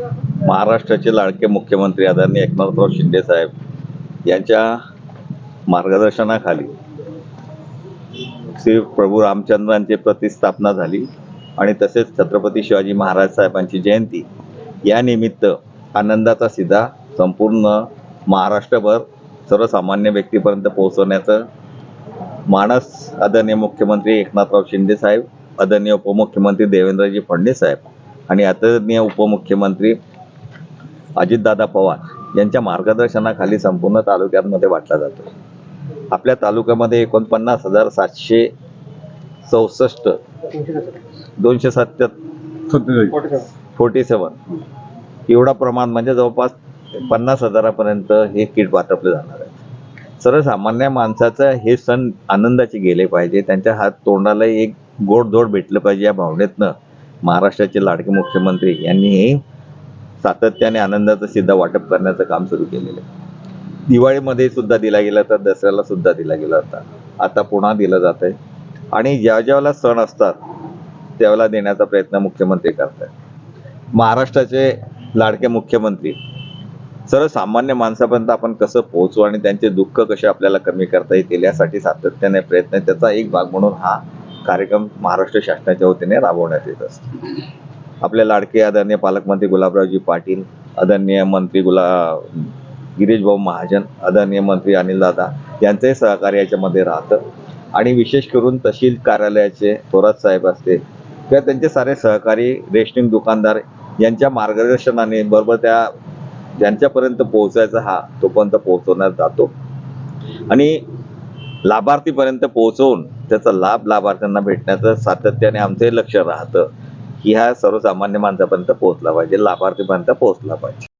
महाराष्ट्राचे लाडके मुख्यमंत्री आदरणीय एकनाथराव शिंदे साहेब यांच्या मार्गदर्शनाखाली श्री प्रभू रामचंद्रांची प्रतिस्थापना झाली आणि तसेच छत्रपती शिवाजी महाराज साहेबांची जयंती या निमित्त आनंदाचा सिधा संपूर्ण महाराष्ट्रभर सर्वसामान्य व्यक्तीपर्यंत पोहोचवण्याचं मानस आदरणीय मुख्यमंत्री एकनाथराव शिंदे साहेब आदरणीय उपमुख्यमंत्री देवेंद्रजी फडणवीस साहेब आणि आदरणीय उपमुख्यमंत्री अजितदादा पवार यांच्या मार्गदर्शनाखाली संपूर्ण तालुक्यांमध्ये वाटला जातो. आपल्या तालुक्यामध्ये एकोणपन्नास हजार सातशे चौसष्ट दोनशे सत्याहत्तर फोर्टी सेवन एवढा प्रमाण म्हणजे जवळपास पन्नास हजारापर्यंत हे किट वाटपले जाणार आहे. सर्वसामान्य माणसाचं हे सण आनंदाचे गेले पाहिजे. त्यांच्या हात तोंडाला एक गोडधोड भेटलं पाहिजे या भावनेतनं. महाराष्ट्राचे लाडके मुख्यमंत्री यांनी सातत्याने आनंदाचं सिद्ध वाटप करण्याचं काम सुरू केलेलं आहे. दिवाळीमध्ये सुद्धा दिला गेला होता दसऱ्याला सुद्धा दिला गेला होता. आता पुन्हा दिलं जात आहे. आणि ज्या ज्यावेळेला सण असतात त्यावेळेला देण्याचा प्रयत्न मुख्यमंत्री करतात महाराष्ट्राचे लाडके मुख्यमंत्री सर्वसामान्य माणसापर्यंत आपण कसं पोहोचू आणि त्यांचे दुःख कसे आपल्याला कमी करता येतील यासाठी सातत्याने प्रयत्न त्याचा एक भाग म्हणून हा कार्यक्रम महाराष्ट्र शासनाच्या वतीने राबवण्यात येत असतो. आपले लाडके आदरणीय पालकमंत्री गुलाबरावजी पाटील आदरणीय मंत्री गुला गिरीश भाऊ महाजन आदरणीय मंत्री अनिलदादा यांचंही सहकार्य याच्यामध्ये राहतं. आणि विशेष करून तहसील कार्यालयाचे थोरात साहेब असते किंवा त्यांचे सारे सहकारी रेशनिंग दुकानदार यांच्या मार्गदर्शनाने बरोबर त्या ज्यांच्यापर्यंत पोहोचायचा हा तोपर्यंत पोहोचवण्यात जातो. आणि लाभार्थीपर्यंत पोहोचवून त्याचा लाभ लाभार्थ्यांना भेटण्याचं सातत्याने आमचंही लक्ष राहतं. की ह्या सर्वसामान्य माणसापर्यंत पोहोचला पाहिजे लाभार्थीपर्यंत पोहोचला पाहिजे.